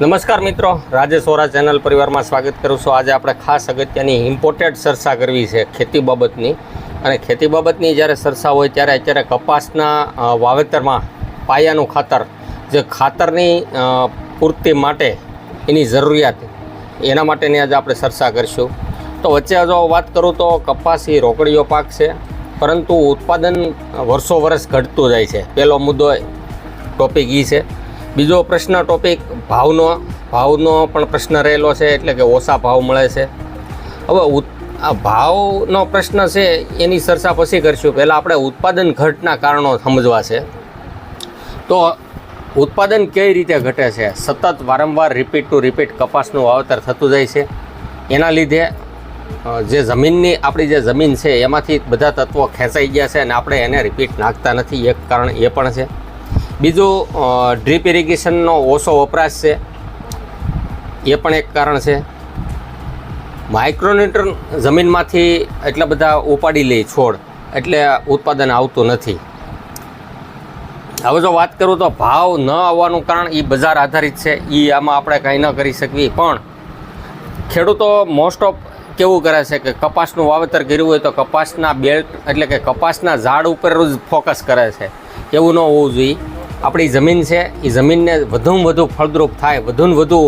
નમસ્કાર મિત્રો, રાજેશ ઓરા ચેનલ પરિવારમાં સ્વાગત કરું છું. આજે આપણે ખાસ અગત્યની ઇમ્પોર્ટેડ ચર્ચા કરવી છે ખેતી બાબતની. અને ખેતી બાબતની જ્યારે ચર્ચા હોય ત્યારે અત્યારે કપાસના વાવેતરમાં પાયાનું ખાતર, જે ખાતરની પૂર્તિ માટે એની જરૂરિયાત. એના માટેની આજે આપણે ચર્ચા કરીશું. તો વચ્ચે જો વાત કરું તો કપાસ એ રોકડીયો પાક છે. પરંતુ ઉત્પાદન વર્ષો વર્ષ ઘટતું જાય છે. પહેલો મુદ્દો ટોપિક એ છે. બીજો પ્રશ્ન ટોપિક ભાવનો ભાવનો પણ પ્રશ્ન રહેલો છે, એટલે કે ઓછા ભાવ મળે છે. હવે આ ભાવનો પ્રશ્ન છે, એની ચર્ચા પછી કરીશું. પહેલાં આપણે ઉત્પાદન ઘટના કારણો સમજવા છે. તો ઉત્પાદન કઈ રીતે ઘટે છે? સતત વારંવાર રિપીટ ટુ રિપીટ કપાસનું વાવેતર થતું જાય છે. એના લીધે જે જમીનની, આપણી જે જમીન છે, એમાંથી બધા તત્વો ખેંચાઈ ગયા છે અને આપણે એને રિપીટ નાખતા નથી. એક કારણ એ પણ છે. બીજું ડ્રીપ ઇરિગેશનનો ઓછો વપરાશ છે. એ પણ એક કારણ છે. માઇક્રોન્યુટ્રન જમીનમાંથી એટલા બધા ઉપાડી લે છોડ, એટલે ઉત્પાદન આવતું નથી. હવે જો વાત કરું તો ભાવ ન આવવાનું કારણ એ બજાર આધારિત છે. એ આમાં આપણે કંઈ ન કરી શકીએ પણ ખેડૂતો મોસ્ટ ઓફ કેવું કરે છે કે કપાસનું વાવેતર કર્યું હોય તો કપાસના બેલ્ટ એટલે કે કપાસના ઝાડ ઉપર જ ફોકસ કરે છે. એવું ન હોવું જોઈએ. આપણી જમીન છે, એ જમીનને વધુમાં વધુ ફળદ્રુપ થાય, વધુને વધુ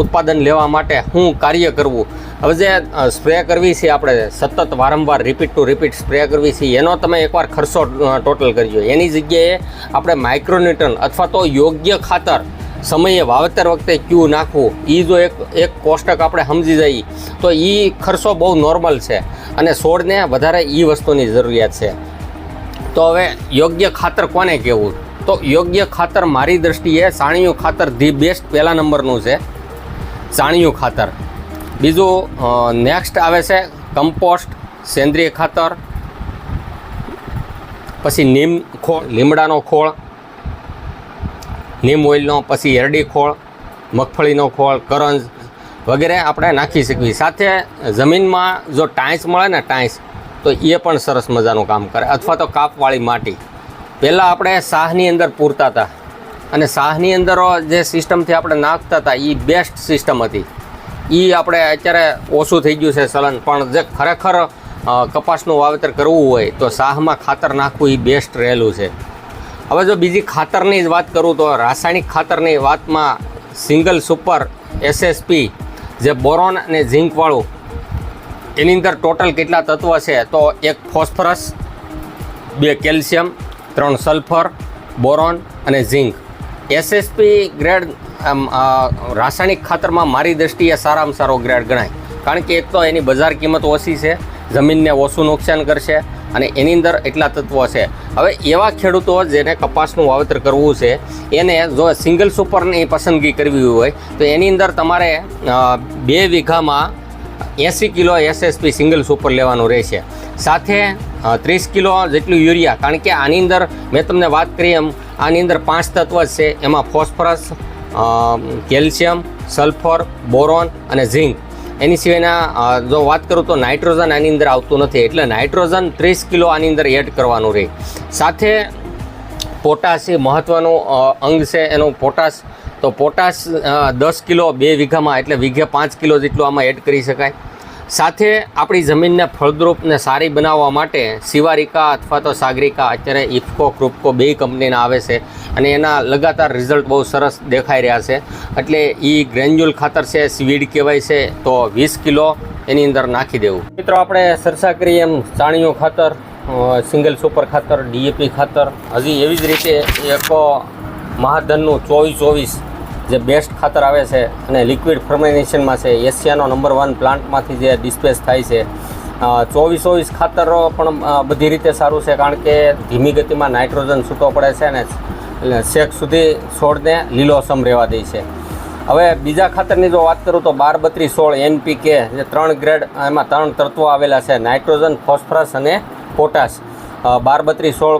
ઉત્પાદન લેવા માટે શું કાર્ય કરવું. હવે જે સ્પ્રે કરવી છે આપણે સતત વારંવાર રિપીટ ટુ રિપીટ સ્પ્રે કરવી છે, એનો તમે એકવાર ખર્ચો ટોટલ કરજો. એની જગ્યાએ આપણે માઇક્રોન્યુટન અથવા તો યોગ્ય ખાતર સમયે વાવેતર વખતે ક્યુ નાખવું એ જો એક એક કોષ્ટક આપણે સમજી જઈએ, તો એ ખર્ચો બહુ નોર્મલ છે અને છોડને વધારે એ વસ્તુની જરૂરિયાત છે. તો હવે યોગ્ય ખાતર કોને કહેવું? તો યોગ્ય ખાતર મારી દૃષ્ટિએ સાણિયું ખાતર ધી બેસ્ટ પહેલા નંબરનું છે. સાણિયું ખાતર. બીજું નેક્સ્ટ આવે છે કમ્પોસ્ટ સેન્દ્રિય ખાતર. પછી નીમ ખોળ લીમડાનો ખોળ. નીમ ઓઇલનો, પછી એરડી ખોળ, મગફળીનો ખોળ, કરંજ વગેરે આપણે નાખી શકીએ. સાથે જમીનમાં જો ટાંચ મળે ને ટાંસ તો એ પણ સરસ મજાનું કામ કરે. અથવા તો કાપવાળી માટી. પહેલાં આપણે સાહની અંદર પૂરતા હતા. અને સાહની અંદર જે સિસ્ટમથી આપણે નાખતા હતા એ બેસ્ટ સિસ્ટમ હતી. એ આપણે અત્યારે ઓછું થઈ ગયું છે ચલન પણ જે ખરેખર કપાસનું વાવેતર કરવું હોય, તો સાહમાં ખાતર નાખવું એ બેસ્ટ રહેલું છે. હવે જો બીજી ખાતરની જ વાત કરું તો રાસાયણિક ખાતરની વાતમાં સિંગલ સુપર એસએસપી જે બોરોન અને ઝિંકવાળું એની અંદર ટોટલ કેટલા તત્વ છે? તો એક ફોસ્ફરસ, બે કેલ્શિયમ, ત્રણ સલ્ફર, બોરોન અને ઝીંક. એસએસપી ગ્રેડ રાસાયણિક ખાતરમાં મારી દ્રષ્ટિએ સારામાં સારો ગ્રેડ ગણાય. કારણ કે એક તો એની બજાર કિંમત ઓછી છે જમીનને ઓછું નુકસાન કરશે અને એની અંદર એટલા તત્વો છે. હવે એવા ખેડૂતો જેને કપાસનું વાવેતર કરવું છે, એને જો સિંગલ સુપરની પસંદગી કરવી હોય, તો એની અંદર તમારે બે વીઘામાં એંસી કિલો એસએસપી સિંગલ સુપર લેવાનું રહેશે. સાથે ત્રીસ કિલો જેટલું યુરિયા, કારણ કે આની અંદર મેં તમને વાત કરી એમ, આની અંદર પાંચ તત્વ છે. એમાં ફોસ્ફરસ કેલ્શિયમ, સલ્ફર, બોરોન અને ઝિંક. એની સિવાયના જો વાત કરું તો નાઇટ્રોજન આની અંદર આવતું નથી, એટલે નાઇટ્રોજન ત્રીસ કિલો આની અંદર એડ કરવાનું રહે સાથે પોટાશ એ મહત્ત્વનું અંગ છે, એનું પોટાશ, તો પોટાશ દસ કિલો બે વીઘામાં, એટલે વીઘે પાંચ કિલો જેટલું આમાં એડ કરી શકાય. સાથે આપણી જમીનને ફળદ્રુપને સારી બનાવવા માટે શિવારિકા અથવા તો સાગરિકા, અત્યારે ઇફકો, ક્રુપકો બે કંપનીના આવે છે અને એના લગાતાર રિઝલ્ટ બહુ સરસ દેખાઈ રહ્યા છે. એટલે એ ગ્રેન્યુલ ખાતર છે, સ્વીડ કહેવાય છે, તો વીસ કિલો એની અંદર નાખી દેવું. મિત્રો, આપણે ચર્ચા કરીએ એમ ચાણીયું ખાતર સિંગલ સુપર ખાતર, ડીએપી ખાતર. હજી એવી જ રીતે એક મહાધનનું ચોવીસ ચોવીસ જે બેસ્ટ ખાતર આવે છે અને લિક્વિડ ફર્મેનેશનમાં છે એશિયાનો નંબર વન પ્લાન્ટમાંથી જે ડિસ્પેસ થાય છે. ચોવીસ ચોવીસ ખાતર પણ બધી રીતે સારું છે, કારણ કે ધીમી ગતિમાં નાઇટ્રોજન છૂટો પડે છે ને એટલે શેક સુધી છોડને લીલોસમ રહેવા દે છે. હવે બીજા ખાતરની જો વાત કરું તો બાર બત્રીસ સોળ એનપીકે જે ત્રણ ગ્રેડ એમાં ત્રણ તત્વો આવેલા છે નાઇટ્રોજન ફોસ્ફરસ અને પોટાશ બાર બત્રીસ સોળ,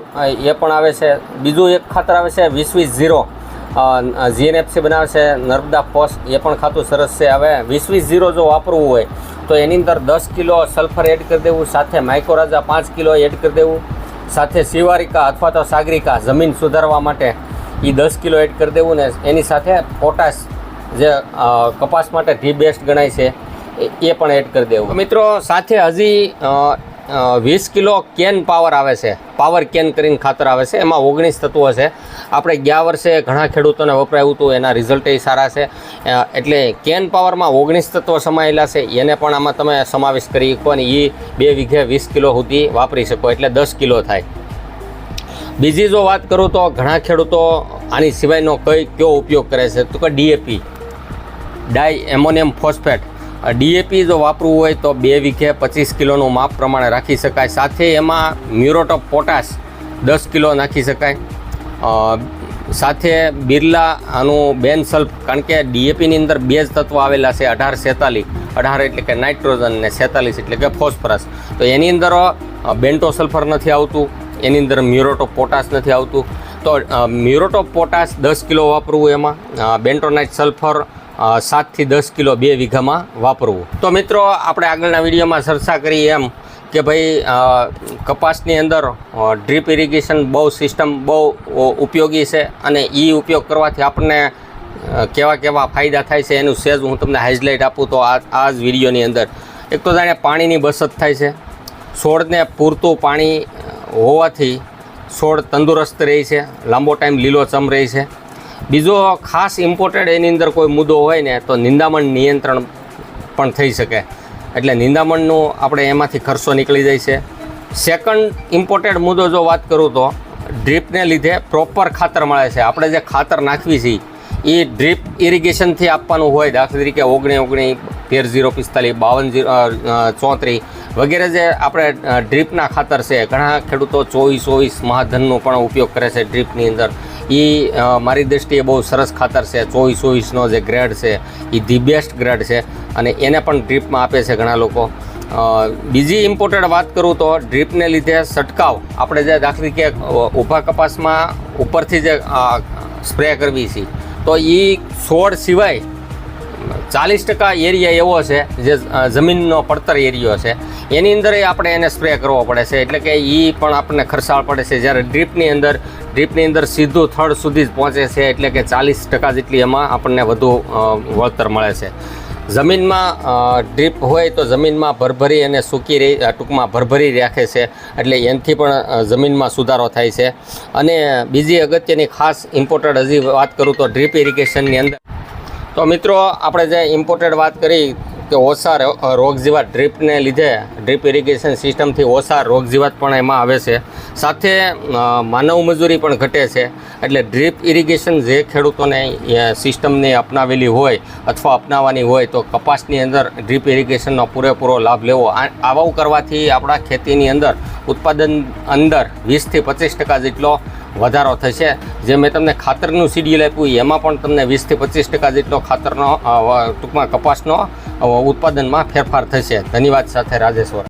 એ પણ આવે છે. બીજું એક ખાતર આવે છે, વીસ વીસ ઝીરો. જીએનએફસી બનાવે છે, નર્મદા પોસ્ટ, એ પણ ખાતું સરસ છે. હવે વીસ વીસ ઝીરો જો વાપરવું હોય, તો એની અંદર દસ કિલો સલ્ફર એડ કરી દેવું, સાથે માઇકોરાજા પાંચ કિલો એડ કરી દેવું, સાથે શિવારિકા અથવા તો સાગરિકા જમીન સુધારવા માટે એ દસ કિલો એડ કરી દેવું ને એની સાથે પોટાશ જે કપાસ માટે ધી બેસ્ટ ગણાય છે, એ પણ એડ કરી દેવું. મિત્રો, સાથે હજી વીસ કિલો કેન પાવર આવે છે. પાવર કેન કરીને ખાતર આવે છે. એમાં ઓગણીસ તત્વો છે. આપણે ગયા વર્ષે ઘણા ખેડૂતોને વપરાયું હતું. એના રિઝલ્ટ એ સારા છે. એટલે કેન પાવરમાં ઓગણીસ તત્વો સમાયેલા છે. એને પણ આમાં તમે સમાવેશ કરી શકો અને એ બે વીઘે વીસ કિલો સુધી વાપરી શકો. એટલે દસ કિલો થાય. બીજી જો વાત કરું તો ઘણા ખેડૂતો આની સિવાયનો કઈ કયો ઉપયોગ કરે છે? તો કે DAP di ammonium phosphate. DAP જો વાપરવું હોય તો બે વીઘે પચીસ કિલોનું માપ પ્રમાણે રાખી શકાય. સાથે એમાં મ્યુરોટ ઓફ પોટાશ દસ કિલો નાખી શકાય. સાથે બિરલા આનું બેન સલ્ફ, કારણ કે ડીએપીની અંદર બે જ તત્વો આવેલા છે, અઢાર સેતાલીસ. અઢાર એટલે કે નાઇટ્રોજન ને સેતાલીસ એટલે કે ફોસ્ફરસ. તો એની અંદર બેન્ટો સલ્ફર નથી આવતું, એની અંદર મ્યુરોટોપ પોટાશ નથી આવતું. તો મ્યુરોટોપ પોટાશ દસ કિલો વાપરવું એમાં. બેન્ટોનાઇટ સલ્ફર સાતથી દસ કિલો બે વીઘામાં વાપરવું. તો મિત્રો, આપણે આગળના વિડીયોમાં ચર્ચા કરી એમ કે ભાઈ કપાસની અંદર ડ્રીપ ઇરિગેશન બહુ સિસ્ટમ બહુ ઉપયોગી છે અને એ ઉપયોગ કરવાથી આપણને કેવા કેવા ફાયદા થાય છે એનું સેજ હું તમને હાઇલાઇટ આપું તો આ આ જ વિડીયોની અંદર. એક તો જાણે પાણીની બચત થાય છે. છોડને પૂરતું પાણી હોવાથી છોડ તંદુરસ્ત રહે છે, લાંબો ટાઈમ લીલોચમ રહે છે. બીજો ખાસ ઇમ્પોર્ટેડ એની અંદર કોઈ મુદ્દો હોય ને તો નિંદામણ નિયંત્રણ પણ થઈ શકે. એટલે નિંદામણનું આપણે એમાંથી ખર્ચો નીકળી જાય છે. સેકન્ડ ઇમ્પોર્ટેડ મુદ્દો જો વાત કરું તો ડ્રીપને લીધે પ્રોપર ખાતર મળે છે. આપણે જે ખાતર નાખવી છીએ એ ડ્રીપ ઇરિગેશનથી આપવાનું હોય. દાખલા તરીકે ઓગણી ઓગણી, તેર ઝીરો પિસ્તાલીસ, બાવન ઝીરો ચોત્રીસ વગેરે જે આપણે ડ્રીપના ખાતર છે, ઘણા ખેડૂતો ચોવીસ ચોવીસ મહાધનનો પણ ઉપયોગ કરે છે ડ્રીપની અંદર. એ મારી દૃષ્ટિએ બહુ સરસ ખાતર છે, ચોવીસ ચોવીસનો જે ગ્રેડ છે એ ધી બેસ્ટ ગ્રેડ છે અને એને પણ ડ્રીપમાં આપે છે ઘણા લોકો. બીજી ઇમ્પોર્ટન્ટ વાત કરું તો ડ્રીપને લીધે છંટકાવ. આપણે જે દાખલી તરીકે ઊભા કપાસમાં ઉપરથી જે સ્પ્રે કરવી છે, તો એ છોડ સિવાય ચાલીસ ટકા એરિયા એવો છે જે જમીનનો પડતર એરિયો છે. એની અંદર આપણે એને સ્પ્રે કરવો પડે છે. એટલે કે એ પણ આપણને ખર્ચાળ પડે છે. જ્યારે ડ્રીપની અંદર ડ્રીપની અંદર સીધું થડ સુધી જ પહોંચે છે, એટલે કે ચાલીસ ટકા જેટલી એમાં આપણને વધુ વળતર મળે છે. જમીનમાં ડ્રીપ હોય તો જમીનમાં ભરભરી અને સૂકી રહી ટૂંકમાં ભરભરી રાખે છે. એટલે એનાથી પણ જમીનમાં સુધારો થાય છે. અને બીજી અગત્યની ખાસ ઇમ્પોર્ટન્ટ હજી વાત કરું તો ડ્રીપ ઇરિગેશનની અંદર તો મિત્રો, આપણે જે ઇમ્પોર્ટેડ વાત કરી કે ઓસા રોગ જીવાત ડ્રીપને લીધે, ડ્રીપ ઇરિગેશન સિસ્ટમથી ઓસા રોગ જીવાત પણ એમાં આવે છે. સાથે માનવ મજૂરી પણ ઘટે છે. એટલે ડ્રીપ ઇરિગેશન જે ખેડૂતોને સિસ્ટમને અપનાવેલી હોય અથવા અપનાવવાની હોય, તો કપાસની અંદર ડ્રીપ ઇરિગેશનનો પૂરેપૂરો લાભ લેવો. આવું કરવાથી આપણા ખેતીની અંદર, ઉત્પાદન અંદર વીસથી પચીસ ટકા જેટલો વધારો થશે. જે મેં તમને ખાતરનું શિડ્યુલ આપ્યું, એમાં પણ તમને વીસથી પચીસ ટકા જેટલો ખાતરનો ટૂંકમાં કપાસનો ઉત્પાદનમાં ફેરફાર થશે. ધન્યવાદ સાથે રાજેશ્વર.